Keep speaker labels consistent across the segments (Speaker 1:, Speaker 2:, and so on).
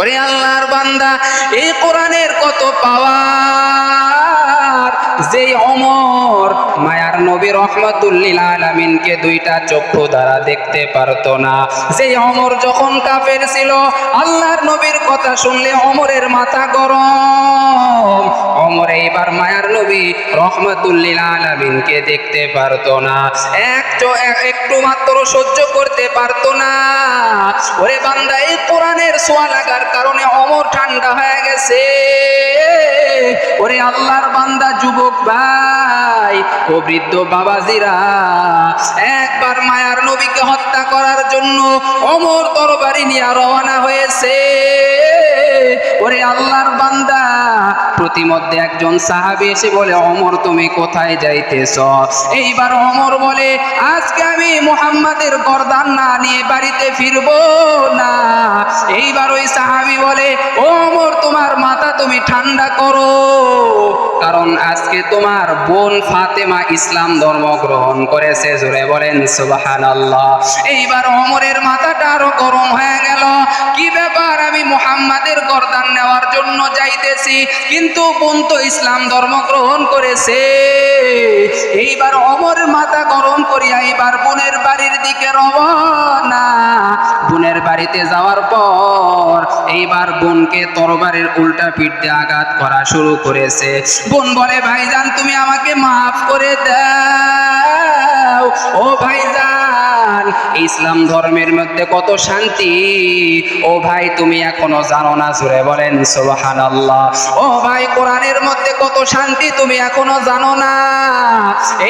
Speaker 1: ওরে আল্লাহর বান্দা, এই কোরআনের কত পাওয়ার? যেই অমর মায়ার নবী রহমতুল্লিল আলামিনকে দুইটা চক্ষু দ্বারা দেখতে পারতো না। যেই অমর যখন কাফের ছিল, আল্লাহর নবীর কথা শুনলে অমরের মাথা গরম। অমর এইবার মায়ার নবী রহমতুল্লিল আলামিনকে দেখতে পারতো না। এক একটু মাত্র সহ্য করতে পারতো না। ওরে বান্দা, এই কোরআনের সোয়া লাগার কারণে অমর ঠান্ডা হয়ে গেছে। ওরে আল্লাহর বান্দা, যুবক ভাই ও বৃদ্ধ বাবাজিরা, একবার মায়ার নবীকে হত্যা করার জন্য অমর তরবারি নিয়ে রওনা হয়েছে। ওরে আল্লাহর বান্দা। প্রতিমধ্যে একজন সাহাবি এসে বলে, অমর, তুমি কোথায় যাইতেছ? এইবার অমর বলে, আজকে আমি মুহাম্মাদের গর্দান না নিয়ে বাড়িতে ফিরবো না। এইবার ওই সাহাবি বলে, ও অমর, তোমার মাথা তুমি ঠান্ডা করো। কারণ আজকে তোমার বোন ফাতেমা ইসলাম ধর্ম গ্রহণ করেছে। জোরে বলেন, সুবহানাল্লাহ। এইবার অমরের মাথাটা আরও গরম হয়ে গেল। কি ব্যাপার? আমি মুহাম্মাদের গর্দান নেওয়ার জন্য যাইতেছি, কিন্তু বোন তো ইসলাম ধর্ম গ্রহণ করেছে। এইবার অমরের মাথা গরম করিয়া এইবার বোনের বাড়ির দিকে রওনা। বোনের বাড়িতে যাওয়ার পর এইবার বোনকে তরবারের উল্টা পিঠ দিয়ে আঘাত করা শুরু করেছে। বোন বলে, ভাইজান, তুমি আমাকে মাফ করে দাও। ও ভাইজান ইসলাম ধর্মের মধ্যে কত শান্তি? ও ভাই, তুমি এখনও জানো না জুড়ে বলেন সোবাহান আল্লাহ ও ভাই, কোরআনের মধ্যে কত শান্তি, তুমি এখনও জানো না?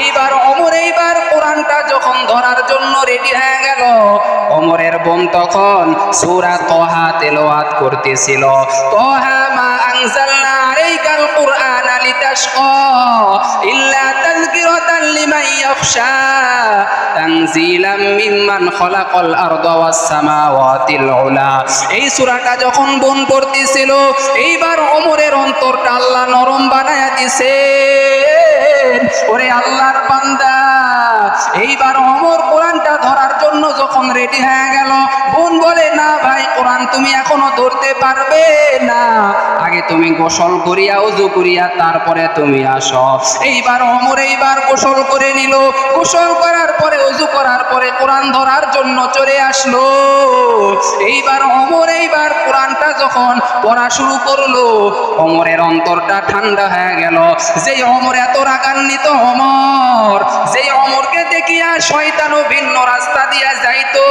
Speaker 1: এইবার, অমর, এইবার কোরআনটা যখন ধরার জন্য রেডি হয়ে গেল, অমরের বোন তখন সূরা তহা তেলাওয়াত করতেছিল। তহা মা আনজালনা আলাইকাল কুরআনা লিতাশকা ইল্লা তাযকিরাতান লিমান ইয়াখশা তানজিলাম মিম্মান খলাকাল আরদা ওয়াস সামাওয়াতিল উলা। এই সূরাটা যখন বোন পড়তেছিল, এইবার ওমরের অন্তরটা আল্লাহ নরম বানায়া দিছে। ওরে আল্লাহর বান্দা, এইবার অমর কোরআনটা ধরার জন্য যখন রেডি হয়ে গেল, বোন বলে, না কোরআন তুমি এখনও ধরতে পারবে না। আগে তুমি গোসল করিয়া, উজু করিয়া, তারপরে তুমি আসো। এইবার অমর এইবার গোসল করে নিল। গোসল করার পরে, উজু করার পরে কোরআন ধরার জন্য চলে আসলো। এইবার অমর এইবার কোরআনটা যখন পড়া শুরু করল অমরের অন্তরটা ঠান্ডা হয়ে গেল। যেই অমর এত রাগান্বিত অমর যেই অমরকে দেখিয়া শয়তানও ভিন্ন রাস্তা দিয়া যাইতো।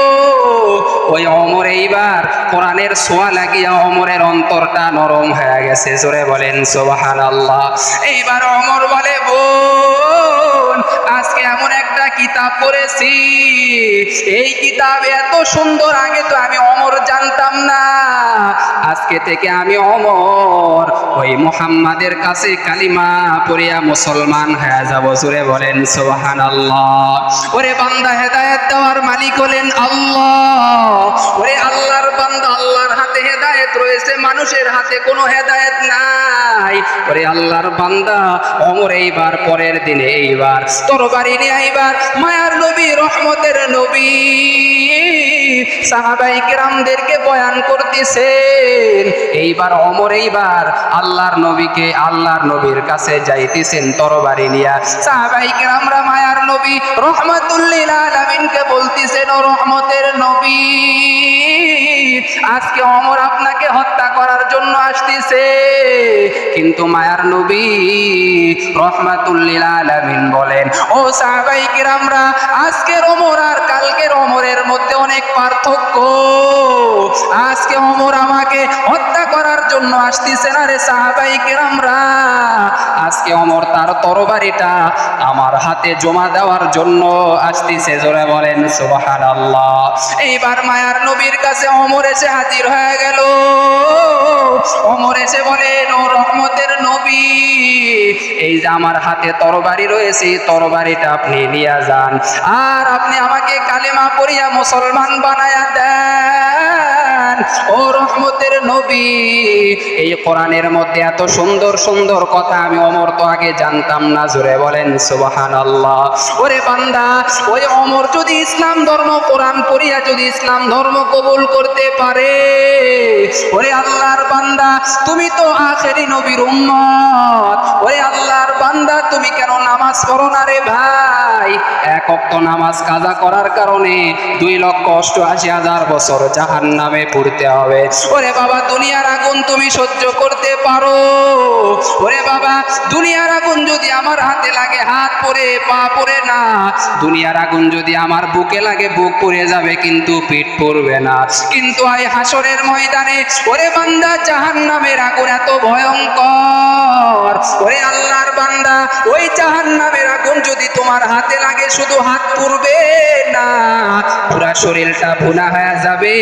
Speaker 1: ওই অমর এইবার কোরআনের সোয়া লাগিয়া অমরের অন্তরটা নরম হয়ে গেছে। জোরে বলেন সোবাহান আল্লাহ এইবার অমর বলে, বোন, আজকে এমন কিতাব পড়েছি। এই কিতাব এত সুন্দর, আগে তো আমি অমর জানতাম না। আজকে থেকে আমি অমর। ওই মুহাম্মাদের কাছে কালিমা পড়িয়া মুসলমান হয়ে যাব জুড়ে বলেন সোহান আল্লাহ ওরে বান্দা হেদায়েত দেওয়ার মালিক হলেন আল্লাহ। ওরে আল্লাহর বান্দা, আল্লাহর হাতে হেদায়েত রয়েছে, মানুষের হাতে কোনো হেদায়েত নাই। ওরে আল্লাহর বান্দা, অমর এইবার, পরের দিনে এইবার, তরবারি নিয়ে এইবার মায়ার নবী, রহমতের নবী। সাহাবাই কেরামদেরকে বয়ান করতেছেন, এইবার অমর, এইবার আল্লাহর নবীকে আল্লাহর নবীর কাছে যাইতেছেন, তরবারি নিয়া। সাহাবাই কেরামরা মায়ার নবী, রহমতুল্লিল আলামিনকে বলতেছেন, ও রহমতের নবী, আজকে অমর আপনাকে হত্যা করার জন্য আসতেছে। কিন্তু মায়ার নবী রহমাতুল্লিল আলামিন বলেন, ও সাহাবাই কিরামরা, আজকের অমর আর কালকের অমরের মধ্যে অনেক পার্থক্য। আজকে অমর আমাকে হত্যা করার জন্য আসতেছে না রে সাহাবাই কিরামরা। আজকে অমর তার তরবারিটা আমার হাতে জমা দেওয়ার জন্য আসতেছে। জোরে বলেন, সুবহানাল্লাহ। এইবার মায়ার নবীর কাছে অমর এসে হাজির হয়ে গেল। অমর এসে বলেন ও রহমতের নবী। এই যে আমার হাতে তরবারি রয়েছে তরবারিটা আপনি নিয়ে যান। আর আপনি আমাকে কালেমা পড়িয়া মুসলমান বানায়া দেন। ও রহমতের নবী। এই কোরআনের মধ্যে এত সুন্দর সুন্দর কথা আমি অমর তো আগে জানতাম না, জোরে বলেন সুবাহান আল্লাহ ওরে বান্দা, ওই অমর যদি ইসলাম ধর্ম, কোরআন পড়িয়া যদি ইসলাম ধর্ম কবুল করতে পারে, ওরে আল্লাহর বান্দা, তুমি তো আখেরি নবীর উম্মত। ওরে আল্লাহর বান্দা, তুমি কেন নামাজ পড়ো না রে ভাই? এক অক্ত নামাজ কাজা করার কারণে দুই লক্ষ অষ্টআশি হাজার বছর জাহান নামে পড়তে হবে। ওরে বাবা, দুনিয়ার আগুন তুমি সহ্য করতে পারো। ওরে বাবা, দুনিয়ার আগুন যদি আমার হাতে লাগে, হাত পরে, পা পরে না। দুনিয়ার আগুন যদি আমার বুকে লাগে, বুক পড়ে যাবে, কিন্তু পিঠ পড়বে না। কিন্তু এই হাসরের ময়দানে, ওরে বান্দা জাহান নামের আগুন এত ভয়ঙ্কর। ওরে আল্লাহর বান্দা, ওই জাহান নামের আগুন যদি তোমার হাতে লাগে, শুধু হাত পুড়বে না। পুরা শরীরটা ভুনা হয়ে যাবে।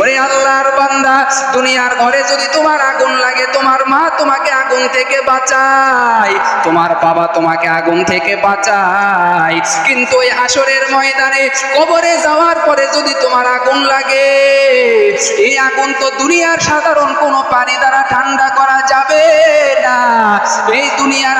Speaker 1: ওরে আল্লাহর বান্দা, দুনিয়ার ঘরে যদি তোমার আগুন লাগে, তোমার মা তোমাকে আগুন থেকে বাঁচায়। তোমার বাবা তোমাকে আগুন থেকে বাঁচায়। কিন্তু ওই হাসরের ময়দানে কবরে যাওয়ার পরে যদি তোমার আগুন লাগে, এই আগুন তো দুনিয়ার সাধারণ কোনো পানি দ্বারা ঠান্ডা করা যাবে না। এই দুনিয়ার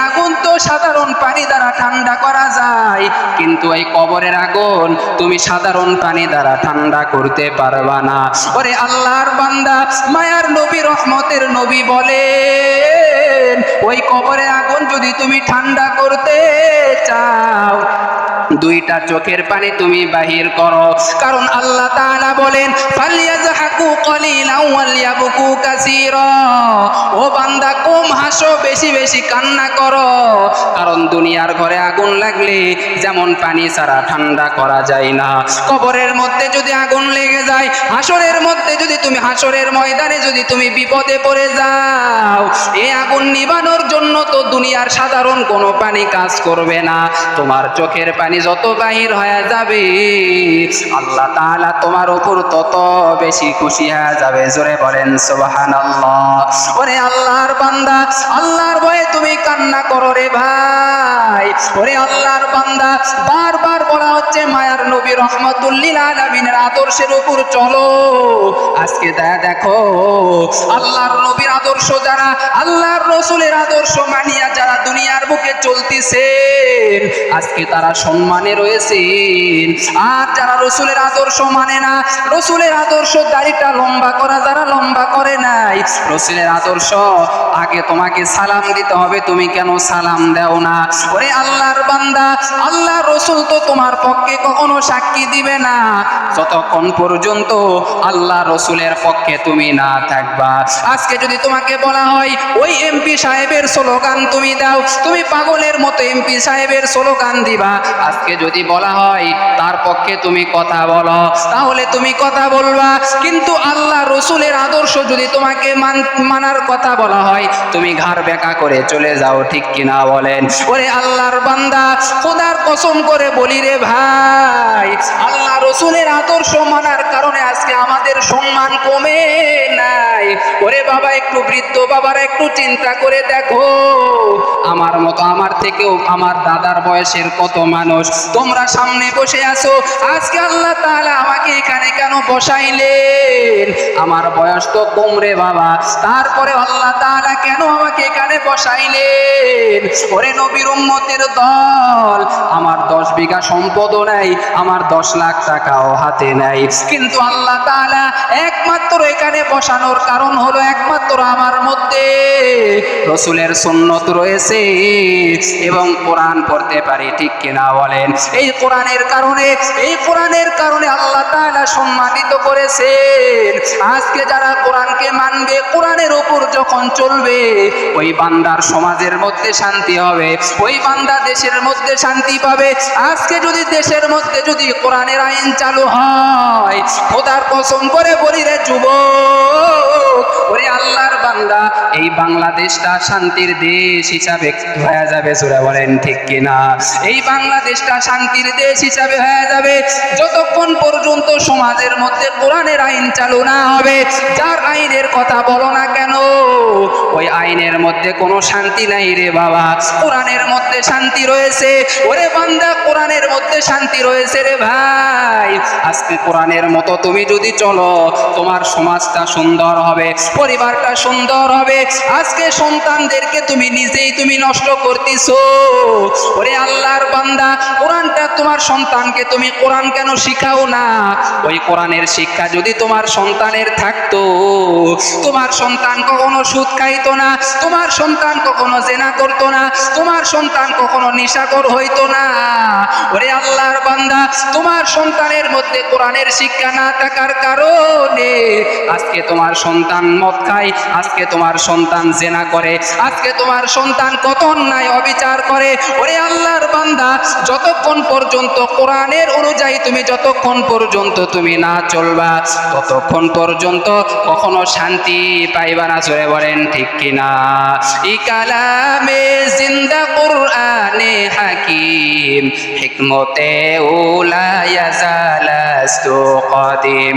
Speaker 1: সাধারণ পানি দ্বারা ঠান্ডা করা যায়। কিন্তু এই কবরের আগুন তুমি সাধারণ পানি দ্বারা ঠান্ডা করতে পারবা না। ওরে আল্লাহর বান্দা, মায়ার নবী, রহমতের নবী বলে ওই কবরে আগুন যদি তুমি ঠান্ডা করতে দুইটা চোখের পানি তুমি বাহির করো। কারণ আল্লাহ তাআলা বলেন ফালিয়াজহাকু কলিলান ওয়ালিয়াবকু কাসীরা। ও বান্দা, কম হাসো, বেশি বেশি কান্না করো। কারণ দুনিয়ার ঘরে আগুন লাগলে যেমন পানি ছাড়া ঠান্ডা করা যায় না। কবরের মধ্যে যদি আগুন লেগে যায়, হাসরের মধ্যে যদি তুমি হাসরের ময়দানে যদি তুমি বিপদে পড়ে যাও এই আগুন নিবানোর জন্য তো দুনিয়ার সাধারণ কোনো পানি কাজ করবে না। তোমার চোখের পানি যত বাহির হয়ে যাবে। আল্লাহ তাআলা তোমার উপর তত বেশি খুশি হয়ে যাবে। জোরে বলেন, সুবহানাল্লাহ। ওরে আল্লাহর বান্দা, আল্লাহর ভয়ে তুমি কান্না করো রে ভাই। ওরে আল্লাহর বান্দা, বারবার বলা হচ্ছে মায়ার নবী রহমতুল্লিল আলামিনের আদর্শের উপর চলো। আজকে দেখো, আল্লাহর নবীর আদর্শ যারা, আল্লাহর রসুলের আদর্শ মানিয়া যারা দুনিয়ার বুকে চলতেছেন, আজকে তারা সম্মানে রয়েছেন। আর যারা রসুলের আদর্শ মানে না, রসুলের আদর্শ দাড়িটা লম্বা করা যারা লম্বা করে নাই, রসুলের আদর্শ, আগে তোমাকে সালাম দিতে হবে, তুমি কেন সালাম দাও না? ওরে আল্লাহর বান্দা আল্লাহ রসুল তো তোমার পক্ষে কখনো সাক্ষী দিবে না। যতক্ষণ পর্যন্ত আল্লাহ রসুলের পক্ষে তুমি না থাকবা। আজকে যদি তোমাকে বলা হয়, ওই এমপি সাহেবের স্লোগান তুমি দাও, তুমি পাগলের মতো এমপি সাহেবের স্লোগান দিবা। আজকে যদি বলা হয়, তার পক্ষে তুমি কথা বলো, তাহলে তুমি কথা বলবা। কিন্তু আল্লাহ রসুলের আদর্শ যদি তোমাকে মান- মানার কথা বলা হয়, তুমি ঘাড় বেকা করে চলে যাও, ঠিক কিনা বলেন? ওরে আল্লাহর বান্দা, খোদার কসম করে বলি রে ভাই, আল্লাহ রসুলের আদর্শ মানার কারণে আজকে আমাদের সম্মান কমে নাই ওরে বাবা, একটু বৃদ্ধ বাবারা একটু চিন্তা করে দেখো। আমার মতো আমার থেকেও আমার দাদার বয়সের কত মানুষ? তোমরা সামনে বসে আছো। আজকে আল্লাহ তাআলা আমাকে এখানে কেন বসাইলেন? আমার বয়স তো কম রে বাবা। তারপরে আল্লাহ তাআলা কেন আমাকে এখানে বসাইলেন? ওরে নবীর উম্মতের দল, আমার দশ বিঘা সম্পদও নাই, আমার দশ লাখ টাকাও হাতে নাই। কিন্তু আল্লাহ তাআলা একমাত্র এখানে বসানোর কারণ হলো একমাত্র আমার মধ্যে। রসুলের সুন্নত রয়েছে এবং কোরআন পড়তে পারি, ঠিক কিনা বলেন? এই কোরআনের কারণে, এই কোরআনের কারণে আল্লাহ তাআলা সম্মানিত করেছেন। আজকে যারা কোরআনকে মানবে, কোরআনের উপর যখন চলবে, ওই বান্দার সমাজের মধ্যে শান্তি হবে, ওই বান্দা দেশের মধ্যে শান্তি পাবে। আজকে যদি দেশের মধ্যে যদি কোরআনের আইন চালু হয়, খোদার কসম করে বলি রে যুবক ওরে আল্লাহর বান্দা, এই বাংলাদেশটা শান্তির দেশ হিসাবে হয়ে যাবে বলেন ঠিক কিনা? এই বাংলাদেশটা শান্তির দেশ হিসাবে হয়ে যাবে, যতক্ষণ পর্যন্ত সমাজের মধ্যে কোরআনের আইন চালু না হবে, যার আইনের কথা বলো না কেন? ওই আইনের মধ্যে কোনো শান্তি নাই রে বাবা, কোরআনের মধ্যে শান্তি রয়েছে। ওরে বান্দা, কোরআনের মধ্যে শান্তি রয়েছে রে ভাই। আজকে কোরআনের মতো তুমি যদি চলো, তোমার সমাজটা সুন্দর হবে, পরিবারটা সুন্দর হবে। আজকে সন্তানদেরকে তুমি নিজেই তুমি নষ্ট করতেছো। ওরে আল্লাহর বান্দা, কোরআনটা তোমার সন্তানকে তুমি কোরআন কেন শিখাও না? ওই কোরআনের শিক্ষা যদি তোমার সন্তানের থাকতো, তোমার সন্তান কখনো সুদ খাইতো না, তোমার সন্তান কখনো জেনা করতো না, তোমার সন্তান কখনো নিশাকর হইতো না। ওরে আল্লাহর বান্দা, তোমার সন্তানের মধ্যে কোরআনের শিক্ষা না থাকার কারণে আজকে তোমার সন্তান মদ খায়, আজকে তোমার সন্তান জেনা করে, আজকে তোমার সন্তান কত অন্যায় অবিচার করে, ওরে আল্লাহর বান্দা, যতক্ষণ পর্যন্ত কোরআনের অনুযায়ী তুমি যতক্ষণ পর্যন্ত তুমি না চলবা, ততক্ষণ পর্যন্ত কখনো শান্তি পাইবা না চলে বলেন ঠিক কিনা? ই কালামে জিন্দা কোরআনে হাকিম, হিকমতে উলা ইয়াজালাস্তু কদিম।